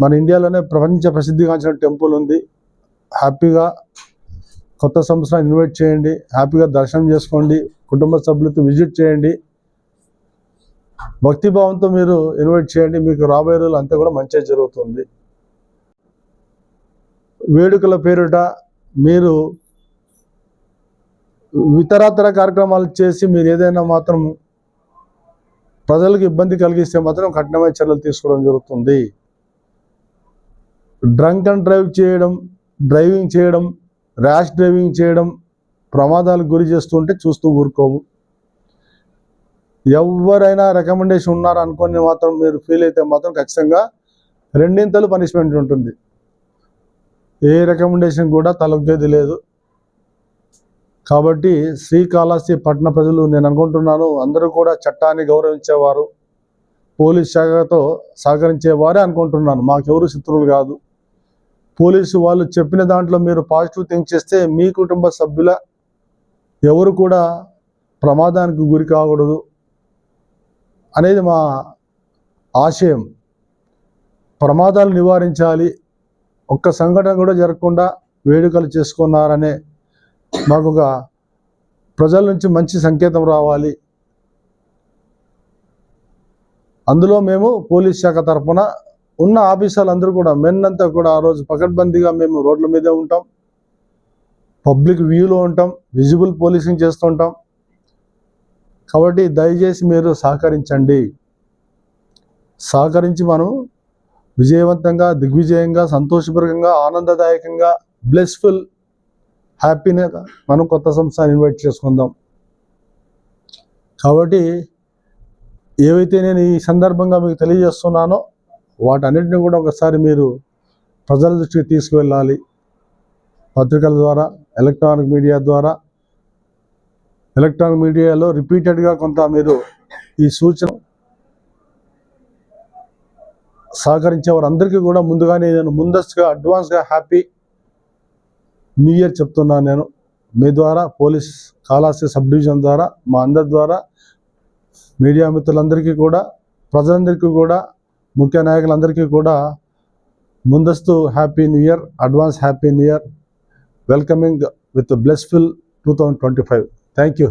మన ఇండియాలోనే ప్రపంచ ప్రసిద్ధిగాంచిన టెంపుల్ ఉంది. హ్యాపీగా కొత్త సంవత్సరం ఇన్వైట్ చేయండి. హ్యాపీగా దర్శనం చేసుకోండి. కుటుంబ సభ్యులతో విజిట్ చేయండి. భక్తిభావంతో మీరు ఇన్వైట్ చేయండి. మీకు రాబోయే రోజులు అంతా కూడా మంచిగా జరుగుతుంది. వేడుకల పేరిట మీరు ఇతరతర కార్యక్రమాలు చేసి మీరు ఏదైనా మాత్రం ప్రజలకు ఇబ్బంది కలిగిస్తే మాత్రం కఠినమైన చర్యలు తీసుకోవడం జరుగుతుంది. డ్రంక్ అండ్ డ్రైవ్ చేయడం డ్రైవింగ్ చేయడం ర్యాష్ డ్రైవింగ్ చేయడం ప్రమాదాలకు గురి చేస్తుంటే చూస్తూ ఊరుకోవు ఎవరైనా రికమెండేషన్ ఉన్నారు అనుకొని మాత్రం మీరు ఫీల్ అయితే మాత్రం ఖచ్చితంగా రెండింతలు పనిష్మెంట్ ఉంటుంది. ఏ రికమెండేషన్ కూడా తలొగ్గేది లేదు. కాబట్టి శ్రీకాళహస్తి పట్టణ ప్రజలు నేను అనుకుంటున్నాను అందరూ కూడా చట్టాన్ని గౌరవించేవారు పోలీస్ శాఖతో సహకరించేవారే అనుకుంటున్నాను. మాకెవరు శత్రువులు కాదు. పోలీసు వాళ్ళు చెప్పిన దాంట్లో మీరు పాజిటివ్ థింక్ చేస్తే మీ కుటుంబ సభ్యుల ఎవరు కూడా ప్రమాదానికి గురి కాకూడదు అనేది మా ఆశయం. ప్రమాదాలు నివారించాలి. ఒక్క సంఘటన కూడా జరగకుండా వేడుకలు చేసుకున్నారనే మాకు ఒక ప్రజల నుంచి మంచి సంకేతం రావాలి. అందులో మేము పోలీస్ శాఖ తరఫున ఉన్న ఆఫీసర్లు అందరూ కూడా మెన్నంతా కూడా ఆ రోజు పకడ్బందీగా మేము రోడ్ల మీదే ఉంటాం. పబ్లిక్ వ్యూలో ఉంటాం. విజిబుల్ పోలీసింగ్ చేస్తుంటాం కాబట్టి దయచేసి మీరు సహకరించండి. సహకరించి మనం విజయవంతంగా దిగ్విజయంగా సంతోషపరంగా ఆనందదాయకంగా బ్లెస్ఫుల్ హ్యాపీనే మనం కొత్త సంస్థను ఇన్వైట్ చేసుకుందాం. కాబట్టి ఏవైతే నేను ఈ సందర్భంగా మీకు తెలియజేస్తున్నానో వాటన్నిటిని కూడా ఒకసారి మీరు ప్రజల దృష్టికి తీసుకువెళ్ళాలి. పత్రికల ద్వారా ఎలక్ట్రానిక్ మీడియా ద్వారా. ఎలక్ట్రానిక్ మీడియాలో రిపీటెడ్గా కొంత మీరు ఈ సూచన సహకరించే వారందరికీ కూడా ముందుగానే నేను ముందస్తుగా అడ్వాన్స్గా హ్యాపీ న్యూ ఇయర్ చెప్తున్నాను నేను. మీ ద్వారా పోలీస్ కాళాస్తి సబ్ డివిజన్ ద్వారా మా అందరి ద్వారా మీడియా మిత్రులందరికీ కూడా ప్రజలందరికీ కూడా ముఖ్య నాయకులందరికీ కూడా ముందస్తు happy new year advance happy new year welcoming with blissful two thousand twenty five thank you